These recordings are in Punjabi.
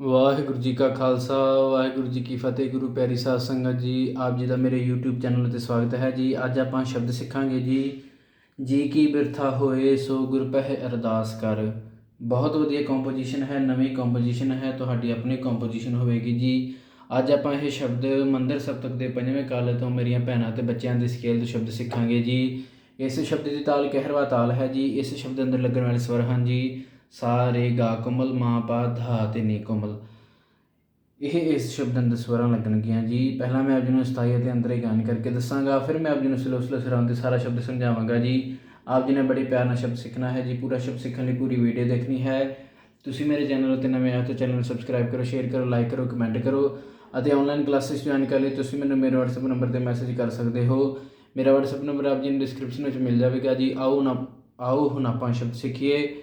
ਵਾਹਿਗੁਰੂ ਜੀ ਕਾ ਖਾਲਸਾ, ਵਾਹਿਗੁਰੂ ਜੀ ਕੀ ਫਤਿਹ, ਗੁਰੂ ਪਿਆਰੀ ਸਾਧ ਸੰਗਤ ਜੀ। ਆਪ ਜੀ ਦਾ ਮੇਰੇ YouTube ਚੈਨਲ ਤੇ ਸਵਾਗਤ ਹੈ ਜੀ। ਅੱਜ ਆਪਾਂ ਸ਼ਬਦ ਸਿੱਖਾਂਗੇ ਜੀ। ਜੀ ਕੀ ਬਿਰਥਾ ਹੋਏ, ਸੋ ਗੁਰ ਪਹਿ ਅਰਦਾਸ ਕਰ। ਬਹੁਤ ਵਧੀਆ ਕੰਪੋਜੀਸ਼ਨ ਹੈ, ਨਵੀਂ ਕੰਪੋਜੀਸ਼ਨ ਹੈ, ਤੁਹਾਡੀ ਆਪਣੀ ਕੰਪੋਜੀਸ਼ਨ ਹੋਵੇਗੀ ਜੀ। ਅੱਜ ਆਪਾਂ ਇਹ ਸ਼ਬਦ ਮੰਦਰ ਸਪਤਕ ਦੇ ਪੰਜਵੇਂ ਕਾਲ ਤੋਂ ਮੇਰੀਆਂ ਭੈਣਾਂ ਤੇ ਬੱਚਿਆਂ ਦੇ ਸਕੇਲ ਤੋਂ ਸ਼ਬਦ ਸਿੱਖਾਂਗੇ ਜੀ। ਇਸ ਸ਼ਬਦ ਦੀ ਤਾਲ ਕਹਿਰਵਾ ਤਾਲ ਹੈ ਜੀ। ਇਸ ਸ਼ਬਦ ਅੰਦਰ ਲੱਗਣ ਵਾਲੇ ਸਵਰ ਹਨ ਜੀ। ਸਾ ਰੇ ਗਾ ਕੋਮਲ, ਮਾਂ ਪਾ ਧਾ ਤੇ ਨੀ ਕੋਮਲ। ਇਹ ਇਸ ਸ਼ਬਦ ਅੰਦਰ ਸਵਰਾਂ ਲੱਗਣਗੀਆਂ ਜੀ। ਪਹਿਲਾਂ ਮੈਂ ਆਪ ਜੀ ਨੂੰ ਸਥਾਈ ਅਤੇ ਅੰਤਰੇ ਗਾਨ ਕਰਕੇ ਦੱਸਾਂਗਾ। ਫਿਰ ਮੈਂ ਆਪ ਜੀ ਨੂੰ ਸਲੋ ਸਲੋ ਸਰਾਂ ਦੇ ਸਾਰਾ ਸ਼ਬਦ ਸਮਝਾਵਾਂਗਾ ਜੀ। ਆਪ ਜੀ ਨੇ ਬੜੇ ਪਿਆਰ ਨਾਲ ਸ਼ਬਦ ਸਿੱਖਣਾ ਹੈ ਜੀ। ਪੂਰਾ ਸ਼ਬਦ ਸਿੱਖਣ ਲਈ ਪੂਰੀ ਵੀਡੀਓ ਦੇਖਣੀ ਹੈ। ਤੁਸੀਂ ਮੇਰੇ ਚੈਨਲ ਉੱਤੇ ਨਵੇਂ ਆਏ ਤਾਂ ਚੈਨਲ ਨੂੰ ਸਬਸਕ੍ਰਾਈਬ ਕਰੋ, ਸ਼ੇਅਰ ਕਰੋ, ਲਾਈਕ ਕਰੋ, ਕਮੈਂਟ ਕਰੋ ਅਤੇ ਆਨਲਾਈਨ ਕਲਾਸਿਸ ਜੁਆਇਨ ਕਰ ਲਈ ਤੁਸੀਂ ਮੈਨੂੰ ਮੇਰੇ WhatsApp ਨੰਬਰ ਤੇ ਮੈਸੇਜ ਕਰ ਸਕਦੇ ਹੋ। ਮੇਰਾ WhatsApp ਨੰਬਰ ਆਪ ਜੀ ਨੂੰ ਡਿਸਕ੍ਰਿਪਸ਼ਨ ਵਿੱਚ ਮਿਲ ਜਾਵੇਗਾ ਜੀ। ਆਓ ਨਾ, ਆਓ ਹੁਣ ਆਪਾਂ ਸ਼ਬਦ ਸਿੱਖੀਏ।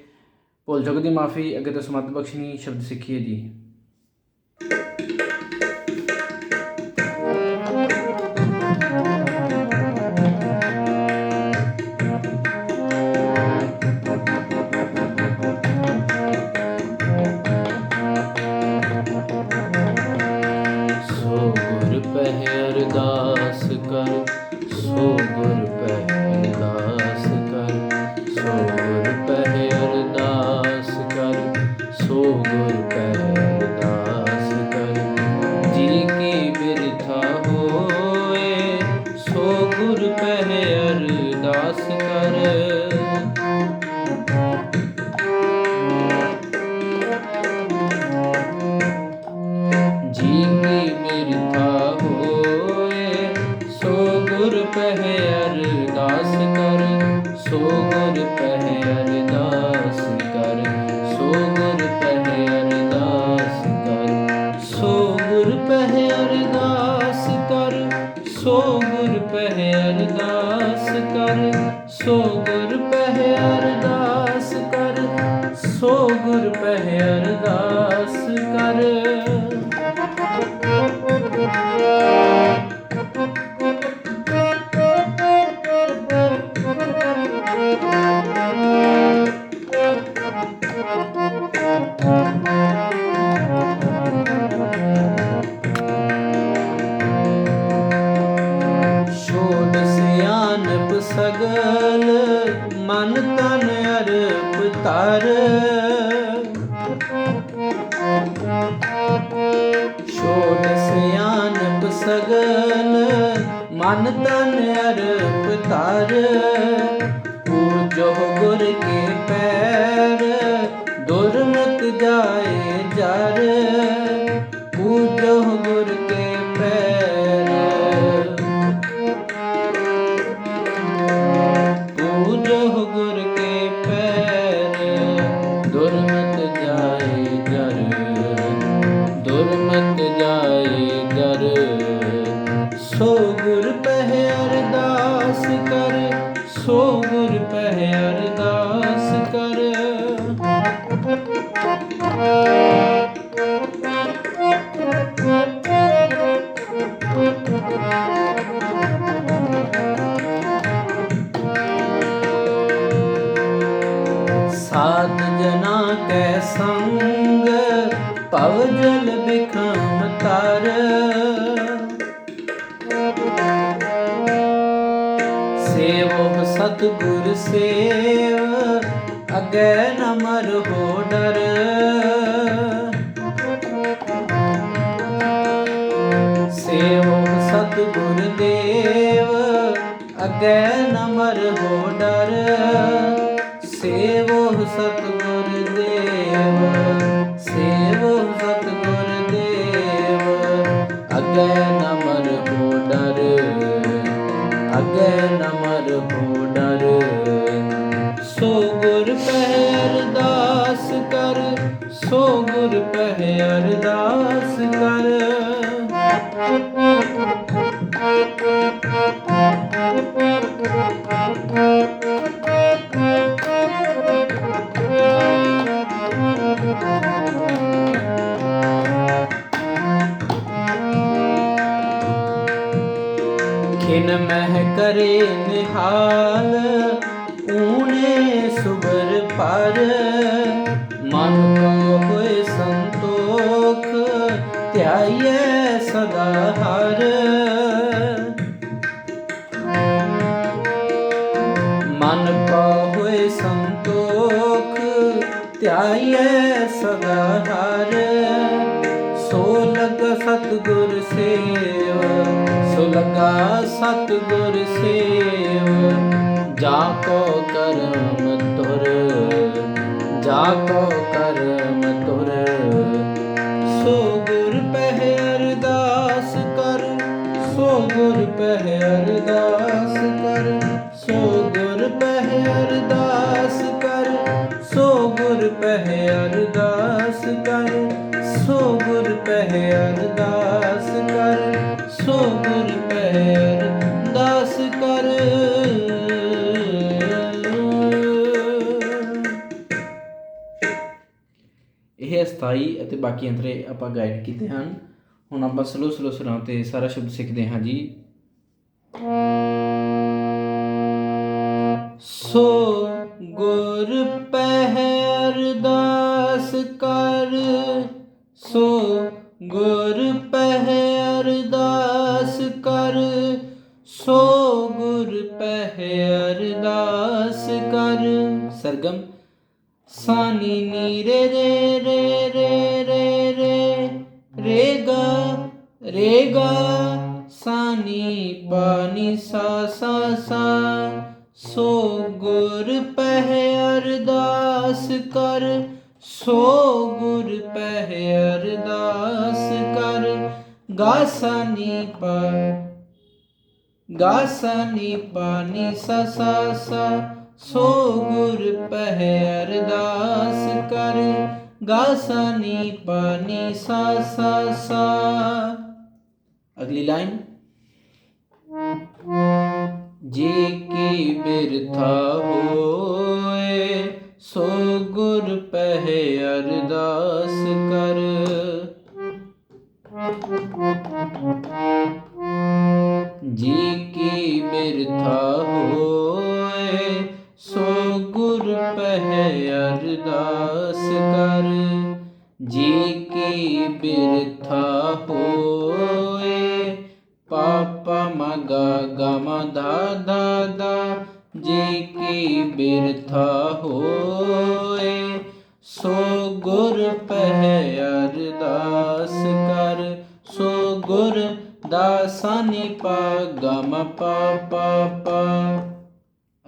ਭੁੱਲ ਚੁੱਕ ਦੀ ਮਾਫੀ ਅੱਗੇ ਤੋਂ ਸਮਤ ਬਖਸ਼ਣੀ ਸ਼ਬਦ ਸਿੱਖੀਏ ਜੀ। ਪਹਿ ਅਰਦਾਸ ਕਰ ਸੋ ਗੁਰ ਪਹਿ ਅਰਦਾਸ ਕਰ ਸੋ ਗੁਰ ਪਹਿ ਅਰਦਾਸ ਕਰ ਸੋ ਗੁਰ ਪਹਿ ਅਰਦਾਸ ਕਰ ਸੋ ਗੁਰ ਪਹਿ ਅਰਦਾਸ ਕਰ ਸੋ ਗੁਰ ਪਹਿ ਕੇ ਪੈਰ, ਦੁਰਮਤ ਜਾਏ ਜਰ, ਪੂਜੋ ਗੁਰ ਕੇ ਪੈਰ। ਪੂਜੋ ਗੁਰ ਕੇ ਪੈਰ, ਦੁਰਮਤ ਜਾਏ ਜਰ, ਦੁਰਮਤ ਜਾਏ ਜਰ। ਸਾਧ ਜਨਾ ਕੈ ਸੰਗ, ਭਵ ਜਲ ਬਿਖਮ ਤਰ। ਸੇਵੋ ਸਤਿਗੁਰ ਸੇਵ, ਅਗੈ ਨ ਮਰ ਹੋ ਡਰ। ਸੇਵੋ ਸਤਿਗੁਰ ਦੇਵ, ਅਗੈ ਨ ਹੋ ਡਰ। ਸੇਵੋ ਸਤਿਗੁਰ ਦੇਵ, ਸੇਵੋ ਸਤਿਗੁਰ ਦੇਵ। ਅਗੈ ਨ ਮਰ ਹੋ ਡਰ, ਅਗੈ ਨ ਮਰ ਹੋ ਡਰ। ਸੋ ਗੁਰ ਪਹਿ ਅਰਦਾਸ ਕਰ, ਸੋ ਗੁਰ ਪਹਿ ਅਰਦਾਸ ਖਿਨ ਮਹਿ ਕਰੇ ਨਿਹਾਲ, ਊਨੇ ਸੁਬਰ ਪਰ। ਮਨ ਕੋ ਹੋਏ ਸੰਤੋਖ, ਧਿਆਈਐ ਸਦਾ ਹਰ। ਮਨ ਕੋ ਹੋਏ ਸੰਤੋਖ, ਧਿਆਈਐ ਸਦਾ ਹਰ। ਸੋ ਲਗ ਸਤਗੁਰ ਸੇਵ ਸੋ ਲਗਾ ਸਤਗੁਰ ਸੇਵ। ਜਾ ਕੋ ਕਰਮ ਤੁਰ ਜਾ ਕੋ ਕਰਮ ਤੁਰ ਸੋ ਗੁਰ ਪਹਿ ਅਰਦਾਸ ਕਰ, ਸੋ ਗੁਰ ਪਹਿ ਅਰਦਾਸ ਕਰ। ਸੋ ਗੁਰ ਪਹਿ ਅਰਦਾਸ ਕਰ, ਸੋ ਗੁਰ ਪਹਿ ਅਰਦਾਸ ਕਰ। ਸੋ ਗੁਰ ਪਹਿ ਅਰਦਾਸ ਕਰ ਸੋ ਗੁਰ ਪਹਿ ਅਰਦਾਸ ਕਰ। ਇਹ ਅਸਥਾਈ ਅਤੇ ਬਾਕੀ ਅੰਤਰੇ ਆਪਾਂ ਗਾਈਡ ਕੀਤੇ ਹਨ। ਹੁਣ ਆਪਾਂ ਸਲੋ ਸਲੋ ਸੁਰਾਂ ਤੇ ਸਾਰਾ ਸ਼ਬਦ ਸਿੱਖਦੇ ਹਾਂ ਜੀ। ਸੋ ਗੁਰ ਪਹਿ ਅਰਦਾਸ ਕਰ ਸੋ ਗੁਰ ਪਹਿ ਅਰਦਾਸ ਕਰ, ਸੋ ਗੁਰ ਪਹਿ ਅਰਦਾਸ ਕਰ। ਸਰਗਮ। ਸਾਨੀ ਨੀ ਰੇ ਰੇ ਰੇ ਰੇ ਰੇ ਰੇ ਰੇਗਾ ਰੇਗਾ। ਸਾਨੀ ਪਾਨੀ ਸਾ ਸਾ ਸਾ। ਸੋ ਗੁਰ ਪਹਿ ਅਰਦਾਸ ਕਰ ਸੋ ਗੁਰ ਪਹਿ ਅਰਦਾਸ ਕਰ ਗਾ ਸਾਨੀ ਪਾ ਗਾ ਪਾਨੀ ਸਾ ਸਾ। ਸੋ ਗੁਰ ਪਹਿ ਅਰਦਾਸ ਕਰ ਗਾ ਪਾਨੀ ਸਾ ਸਾ। ਅਗਲੀ ਲਾਈਨ। ਜੇ ਕੀ ਬਿਰਥਾ ਹੋਏ ਸੋ ਗੁਰ ਪਹਿ ਅਰਦਾਸ ਕਰ। ਜੀ ਕੀ ਬਿਰਥਾ ਹੋਏ ਗੁਰ ਪਹਿ ਅਰਦਾਸ ਕਰ, ਸੋ ਗੁਰ ਦਾਸਾਨੀ ਪਾ ਗਮ ਪਾ ਪਾ। ਪਾ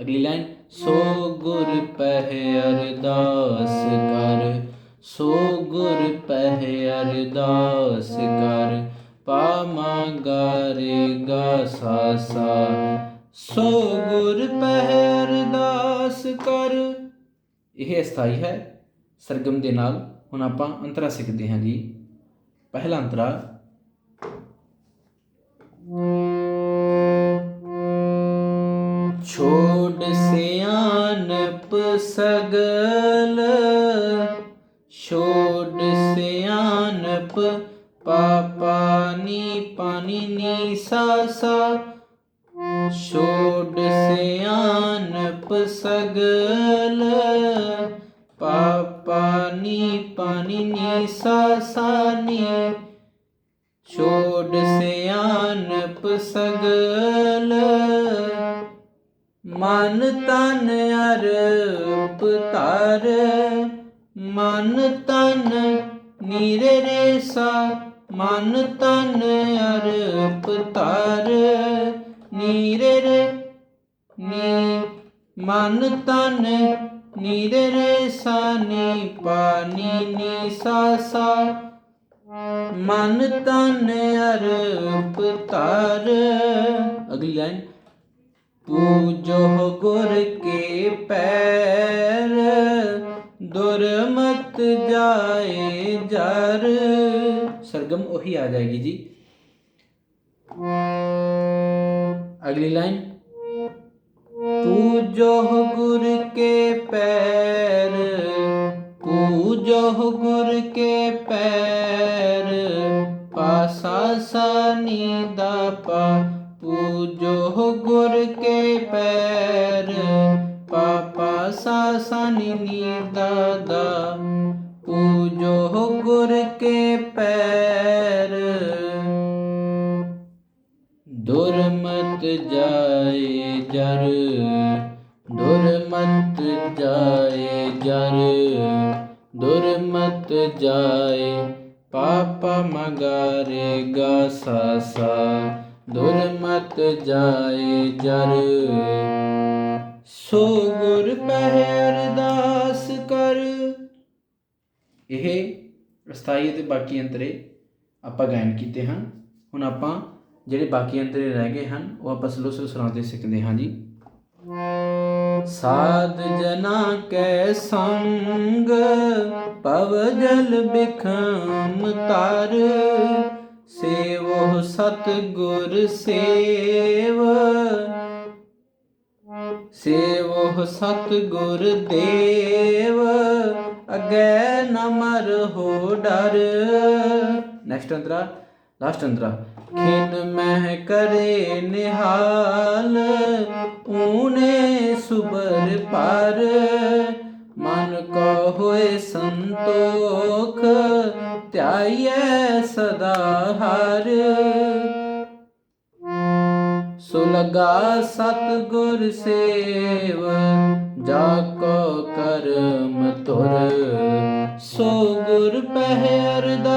ਅਗਲੀ ਲਾਈਨ, ਸੋ ਗੁਰ ਪਹਿ ਅਰਦਾਸ ਕਰ, ਸੋ ਗੁਰ ਪਹਿ ਅਰਦਾਸ ਕਰ ਪਾ ਮਾ ਰੇ ਗਾ ਸਾ ਸਾ। ਸੋ ਗੁਰ ਪਹਿ ਅਰਦਾਸ ਕਰ। ਇਹ ਸਥਾਈ ਹੈ। ਸਰਗਮ ਦੇ ਨਾਲ ਹੁਣ ਆਪਾਂ ਅੰਤਰਾ ਸਿੱਖਦੇ ਹਾਂ ਜੀ। ਪਹਿਲਾ ਅੰਤਰਾ। ਛੋੜ ਸਿਆਨਪ ਸਗਲ, ਛੋੜ ਸਿਆਨਪ ਪਾਪਾਨੀ ਪਾਨੀ ਨੀ ਸਾ ਸਾ ਛੋੜ ਸਿਆਨਪ ਸਗਲ ਪਾਨੀ ਨੀ ਸਾ ਛੋੜ ਸਿਆਨਪ ਸਗਲ। ਮਨ ਤਨ ਅਰਪ ਧਰ, ਮਨ ਤਨ ਨੀਰੇ ਰੇ ਸਾ ਮਨ ਤਨ ਅਰਪ ਧਰ। ਨੀਰੇ ਰੇ ਨੀ, ਮਨ ਤਨ ਨੀਰੇ ਰੇ ਸਾ ਨੀ ਪਾਨੀ ਨੀ ਸਾ ਸਾ ਮਨ ਤਨ ਅਰਪ ਧਰ। ਅਗਲੀ ਲਾਈਨ। ਪੂਜੋ ਗੁਰ ਕੇ ਪੈਰ, ਦੁਰਮਤ ਜਾਏ ਜਰ। ਸਰਗਮ ਉਹੀ ਆ ਜਾਏਗੀ ਜੀ। ਅਗਲੀ ਲਾਈਨ। ਪੂਜੋ ਗੁਰ के पैर, पूजो गुर के पैर, पासा सनीदा पा पूजो गुर के पैर, पापा सा सनी नी दादा, पूजो गुर के पैर। दुर मत जाए जर, दुर ਦੁਰਮਤ ਜਾਏ ਜਰ, ਦੁਰਮਤ ਜਾਏ ਪਾਪਾ ਮਗਾਰੇ ਗਾ ਸਾ ਸਾ ਦੁਰਮਤ ਜਾਏ ਜਰ। ਸੋ ਗੁਰ ਪਹਿਰਦਾਸ ਕਰ। ਇਹ ਅਸਥਾਈ ਤੇ ਬਾਕੀ ਅੰਤਰੇ ਆਪਾਂ ਗਾਇਨ ਕੀਤੇ ਹਨ। ਹੁਣ ਆਪਾਂ ਜਿਹੜੇ ਬਾਕੀ ਅੰਤਰੇ ਰਹਿ ਗਏ ਹਨ, ਉਹ ਆਪਾਂ ਸਲੋ ਸਲੋ ਸੁਣਾਉਂਦੇ ਸਿੱਖਦੇ ਹਾਂ ਜੀ। ਸਾਧ ਜਨਾ ਕੈ ਸੰਗ, ਪਵ ਜਲ ਬਿਖਮ ਤਰ ਸੇਵੋ ਸਤ ਗੁਰ ਸੇਵ, ਸੇਵੋ ਸਤ ਗੁਰ ਦੇਵ। ਅਗੈ ਨ ਹੋ ਡਰ। ਨੈਕਸਟ ਅੰਤਰਾ। ਲਾਸਟ ਅੰਤਰਾ ਖਿਨ ਮਹਿ ਕਰੇ ਨਿਹਾਲ, ਊਨੇ ਸੁਬਰ ਪਰ। ਮਨ ਕੋ ਹੋਏ ਸੰਤੋਖ, ਧਿਆਈਐ ਸਦਾ ਹਰ। ਸੋ ਲਗਾ ਸਤ ਗੁਰ ਸੇਵ ਜਾ ਕੋ ਕਰਮ ਤੁਰ ਸੋ ਗੁਰ ਪਹਿਰ ਦਾ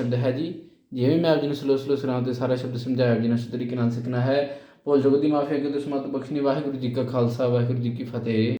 ਸ਼ਬਦ ਹੈ ਜੀ। ਜਿਵੇਂ ਮੈਂ ਆਪ ਜੀ ਨੂੰ ਸਲੋ ਸਲੋ ਸੁਣਾਉਂ ਤੇ ਸਾਰਾ ਸ਼ਬਦ ਸਮਝਾਇਆ ਆਪ ਜੀ ਨੂੰ ਇਸ ਤਰੀਕੇ ਨਾਲ ਸਿੱਖਣਾ ਹੈ। ਭੁੱਲ ਚੁੱਕ ਦੀ ਮਾਫੀ ਅਗੇ ਤੋਂ ਸਮਤ ਬਖਸ਼ਣੀ। ਵਾਹਿਗੁਰੂ ਜੀ ਕਾ ਖਾਲਸਾ, ਵਾਹਿਗੁਰੂ ਜੀ ਕੀ ਫਤਿਹ।